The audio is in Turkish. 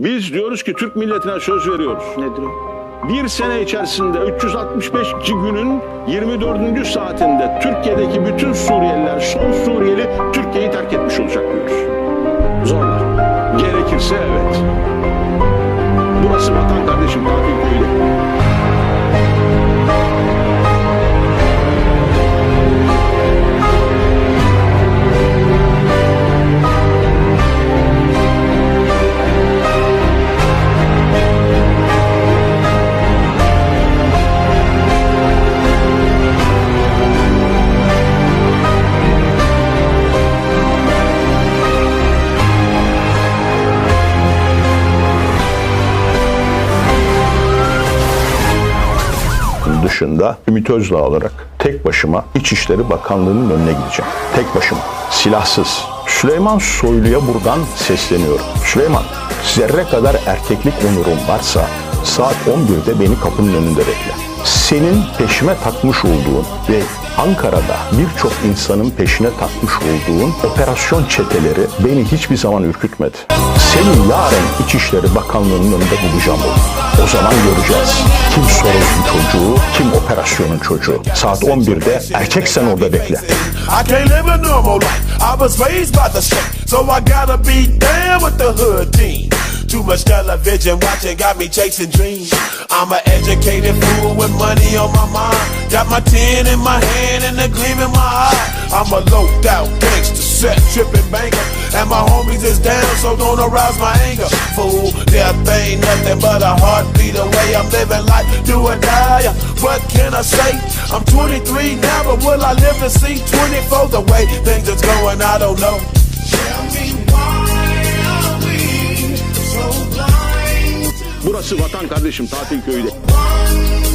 Biz diyoruz ki Türk milletine söz veriyoruz. Nedir o? Bir sene içerisinde 365 günün 24. saatinde Türkiye'deki bütün Suriyeliler, son Suriyeli Türkiye'yi terk etmiş olacak diyoruz. Zorla. Gerekirse evet. Burası vatan kardeşim, tatil dışında Ümit Özdağ olarak tek başıma İçişleri Bakanlığı'nın önüne gideceğim. Tek başıma. Silahsız. Süleyman Soylu'ya buradan sesleniyorum. Süleyman, zerre kadar erkeklik onurun varsa saat 11'de beni kapının önünde bekle. Senin peşime takmış olduğun ve Ankara'da birçok insanın peşine takmış olduğun operasyon çeteleri beni hiçbir zaman ürkütmedi. Senin yarın İçişleri Bakanlığı'nın önünde bulacağım onu. O zaman göreceğiz. Kim Soros'un çocuğu, kim operasyonun çocuğu. Saat 11'de erkeksen orada bekle. I was raised by the street, so I gotta be down with the hood team. Too much television watching got me chasing dreams. I'm an educated fool with money on my mind. Got my tin in my hand and a gleam in my eye. I'm a loped out gangster, set tripping banker. And my homies is down, so don't arouse my anger. Fool, death ain't nothing but a heartbeat away. I'm living life, do or die. Uh, what can I say? I'm 23 now, but will I live to see 24? The way things is going, I don't know. Burası vatan kardeşim, tatil köyü. değil.